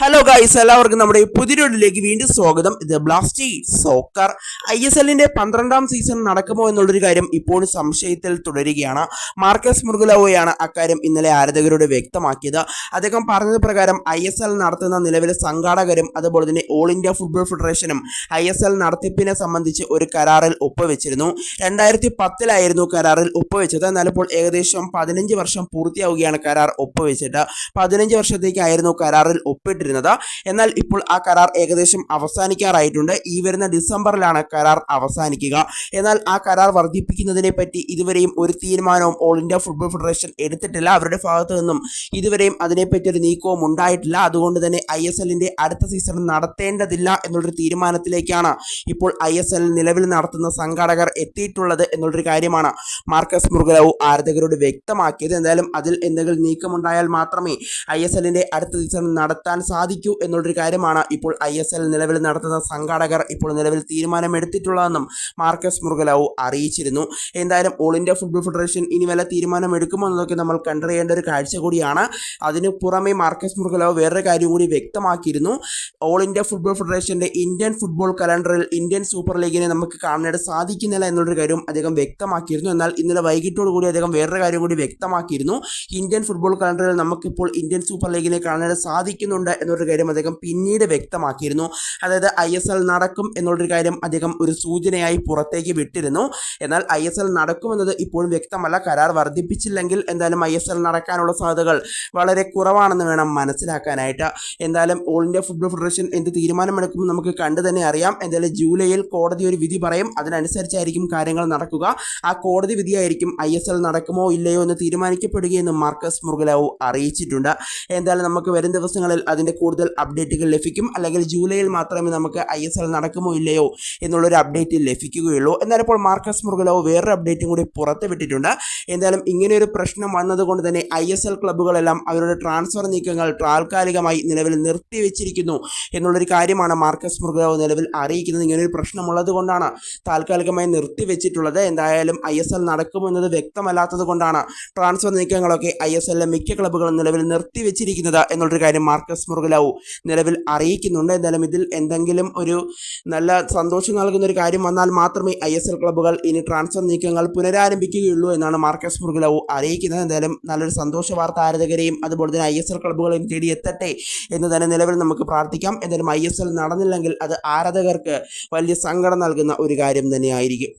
Hello guys എല്ലാവർക്കും നമ്മുടെ പുതിയൊരിലേക്ക് വീണ്ടും സ്വാഗതം. ഇത് ബ്ലാസ്റ്റി സോക്കർ ഐ എസ് എല്ലിന്റെ പന്ത്രണ്ടാം സീസൺ നടക്കുമോ എന്നുള്ളൊരു കാര്യം ഇപ്പോഴും സംശയത്തിൽ തുടരുകയാണ്. മാർക്കസ് മുർഗുലവോയാണ് അക്കാര്യം ഇന്നലെ ആരാധകരോട് വ്യക്തമാക്കിയത്. അദ്ദേഹം പറഞ്ഞത് പ്രകാരം ഐ എസ് എൽ നടത്തുന്ന നിലവിലെ സംഘാടകരും അതുപോലെ തന്നെ ഓൾ ഇന്ത്യ ഫുട്ബോൾ ഫെഡറേഷനും ഐ എസ് എൽ നടത്തിപ്പിനെ സംബന്ധിച്ച് ഒരു കരാറിൽ ഒപ്പുവെച്ചിരുന്നു. രണ്ടായിരത്തി പത്തിലായിരുന്നു കരാറിൽ ഒപ്പുവെച്ചത്. എന്നാൽ ഇപ്പോൾ ഏകദേശം പതിനഞ്ച് വർഷം പൂർത്തിയാവുകയാണ് കരാർ ഒപ്പുവെച്ചിട്ട് പതിനഞ്ച് വർഷത്തേക്കായിരുന്നു കരാറിൽ ഒപ്പിട്ടിരുന്നത്. എന്നാൽ ഇപ്പോൾ ആ കരാർ ഏകദേശം അവസാനിക്കാറായിട്ടുണ്ട്. ഈ വരുന്ന ഡിസംബറിലാണ് കരാർ അവസാനിക്കുക. എന്നാൽ ആ കരാർ വർദ്ധിപ്പിക്കുന്നതിനെ പറ്റി ഇതുവരെയും ഒരു തീരുമാനവും ഓൾ ഇന്ത്യ ഫുട്ബോൾ ഫെഡറേഷൻ എടുത്തിട്ടില്ല. അവരുടെ ഭാഗത്തു നിന്നും ഇതുവരെയും അതിനെപ്പറ്റി ഒരു നീക്കവും ഉണ്ടായിട്ടില്ല. അതുകൊണ്ട് തന്നെ ഐ എസ് എല്ലിന്റെ അടുത്ത സീസൺ നടത്തേണ്ടതില്ല എന്നുള്ളൊരു തീരുമാനത്തിലേക്കാണ് ഇപ്പോൾ ഐ എസ് എൽ നിലവിൽ നടത്തുന്ന സംഘാടകർ എത്തിയിട്ടുള്ളത് എന്നുള്ളൊരു കാര്യമാണ് മാർക്കസ് മുർഗലവ് ആരാധകരോട് വ്യക്തമാക്കിയത്. എന്തായാലും അതിൽ എന്തെങ്കിലും നീക്കമുണ്ടായാൽ മാത്രമേ ഐ എസ് എല്ലിന്റെ അടുത്ത സീസൺ നടത്താൻ സാധിക്കൂ എന്നുള്ളൊരു കാര്യമാണ് ഇപ്പോൾ ഐ എസ് എൽ നിലവിൽ നടത്തുന്ന സംഘാടകർ ഇപ്പോൾ നിലവിൽ തീരുമാനമെടുത്തിട്ടുള്ളതെന്നും മാർക്കസ് മുർഗലാവു അറിയിച്ചിരുന്നു. എന്തായാലും ഓൾ ഇന്ത്യ ഫുട്ബോൾ ഫെഡറേഷൻ ഇനി വല്ല തീരുമാനമെടുക്കുമോ എന്നതൊക്കെ നമ്മൾ കണ്ടറിയേണ്ട ഒരു കാഴ്ച കൂടിയാണ്. അതിന് പുറമെ മാർക്കസ് മുർഗലാവു വേറൊരു കാര്യം കൂടി വ്യക്തമാക്കിയിരുന്നു. ഓൾ ഇന്ത്യ ഫുട്ബോൾ ഫെഡറേഷന്റെ ഇന്ത്യൻ ഫുട്ബോൾ കലണ്ടറിൽ ഇന്ത്യൻ സൂപ്പർ ലീഗിനെ നമുക്ക് കാണാനായിട്ട് സാധിക്കുന്നില്ല എന്നുള്ളൊരു കാര്യം അദ്ദേഹം വ്യക്തമാക്കിയിരുന്നു. എന്നാൽ ഇന്നലെ വൈകിട്ടോടു കൂടി അദ്ദേഹം വേറൊരു കാര്യം കൂടി വ്യക്തമാക്കിയിരുന്നു. ഇന്ത്യൻ ഫുട്ബോൾ കലണ്ടറിൽ നമുക്കിപ്പോൾ ഇന്ത്യൻ സൂപ്പർ ലീഗിനെ കാണാനായിട്ട് സാധിക്കുന്നുണ്ട് എന്നൊരു കാര്യം അദ്ദേഹം പിന്നീട് വ്യക്തമാക്കിയിരുന്നു. അതായത് ഐ എസ് എൽ നടക്കും എന്നുള്ളൊരു കാര്യം അദ്ദേഹം ഒരു സൂചനയായി പുറത്തേക്ക് വിട്ടിരുന്നു. എന്നാൽ ഐ എസ് എൽ നടക്കുമെന്നത് ഇപ്പോഴും വ്യക്തമല്ല. കരാർ വർദ്ധിപ്പിച്ചില്ലെങ്കിൽ എന്തായാലും ഐ എസ് എൽ നടക്കാനുള്ള സാധ്യതകൾ വളരെ കുറവാണെന്ന് വേണം മനസ്സിലാക്കാനായിട്ട്. എന്തായാലും ഓൾ ഇന്ത്യ ഫുട്ബോൾ ഫെഡറേഷൻ എന്ത് തീരുമാനമെടുക്കും നമുക്ക് കണ്ടു തന്നെ അറിയാം. എന്തായാലും ജൂലൈയിൽ കോടതി ഒരു വിധി പറയും. അതിനനുസരിച്ചായിരിക്കും കാര്യങ്ങൾ നടക്കുക. ആ കോടതി വിധിയായിരിക്കും ഐ എസ് എൽ നടക്കുമോ ഇല്ലയോ എന്ന് തീരുമാനിക്കപ്പെടുകയെന്ന് മാർക്കസ് മുർഗലാവു അറിയിച്ചിട്ടുണ്ട്. എന്തായാലും നമുക്ക് വരും ദിവസങ്ങളിൽ അതിന്റെ കൂടുതൽ അപ്ഡേറ്റുകൾ ലഭിക്കും. അല്ലെങ്കിൽ ജൂലൈയിൽ മാത്രമേ നമുക്ക് ഐ എസ് എൽ നടക്കുമോ ഇല്ലയോ എന്നുള്ളൊരു അപ്ഡേറ്റ് ലഭിക്കുകയുള്ളൂ. എന്നാൽ ഇപ്പോൾ മാർക്കസ് മുറുകലോ വേറൊരു അപ്ഡേറ്റും കൂടി പുറത്ത് വിട്ടിട്ടുണ്ട്. എന്തായാലും ഇങ്ങനെയൊരു പ്രശ്നം വന്നതുകൊണ്ട് തന്നെ ഐ എസ് എൽ ക്ലബ്ബുകളെല്ലാം അവരുടെ ട്രാൻസ്ഫർ നീക്കങ്ങൾ താൽക്കാലികമായി നിലവിൽ നിർത്തിവെച്ചിരിക്കുന്നു എന്നുള്ളൊരു കാര്യമാണ് മാർക്കസ് മുറുകലോ നിലവിൽ അറിയിക്കുന്നത്. ഇങ്ങനെയൊരു പ്രശ്നമുള്ളത് കൊണ്ടാണ് താൽക്കാലികമായി നിർത്തിവെച്ചിട്ടുള്ളത്. എന്തായാലും ഐ എസ് എൽ നടക്കുമെന്നത് വ്യക്തമല്ലാത്തത് കൊണ്ടാണ് ട്രാൻസ്ഫർ നീക്കങ്ങളൊക്കെ ഐ എസ് എല്ലിലെ മിക്ക ക്ലബ്ബുകളും നിലവിൽ നിർത്തിവെച്ചിരിക്കുന്നത് എന്നുള്ളൊരു കാര്യം മാർക്കസ് മുർഗലാവു നിലവിൽ അറിയിക്കുന്നുണ്ട്. എന്തായാലും ഇതിൽ എന്തെങ്കിലും ഒരു നല്ല സന്തോഷം നൽകുന്ന ഒരു കാര്യം വന്നാൽ മാത്രമേ ഐ എസ് എൽ ക്ലബ്ബുകൾ ഇനി ട്രാൻസ്ഫർ നീക്കങ്ങൾ പുനരാരംഭിക്കുകയുള്ളൂ എന്നാണ് മാർക്കസ് മുർഗലാവു അറിയിക്കുന്നത്. എന്തായാലും നല്ലൊരു സന്തോഷ വാർത്ത ആരാധകരെയും അതുപോലെ തന്നെ ഐ എസ് എൽ ക്ലബ്ബുകളെയും തേടി എത്തട്ടെ എന്ന് തന്നെ നിലവിൽ നമുക്ക് പ്രാർത്ഥിക്കാം. എന്തായാലും ഐ എസ് എൽ നടന്നില്ലെങ്കിൽ അത് ആരാധകർക്ക് വലിയ സങ്കടം നൽകുന്ന ഒരു കാര്യം തന്നെയായിരിക്കും.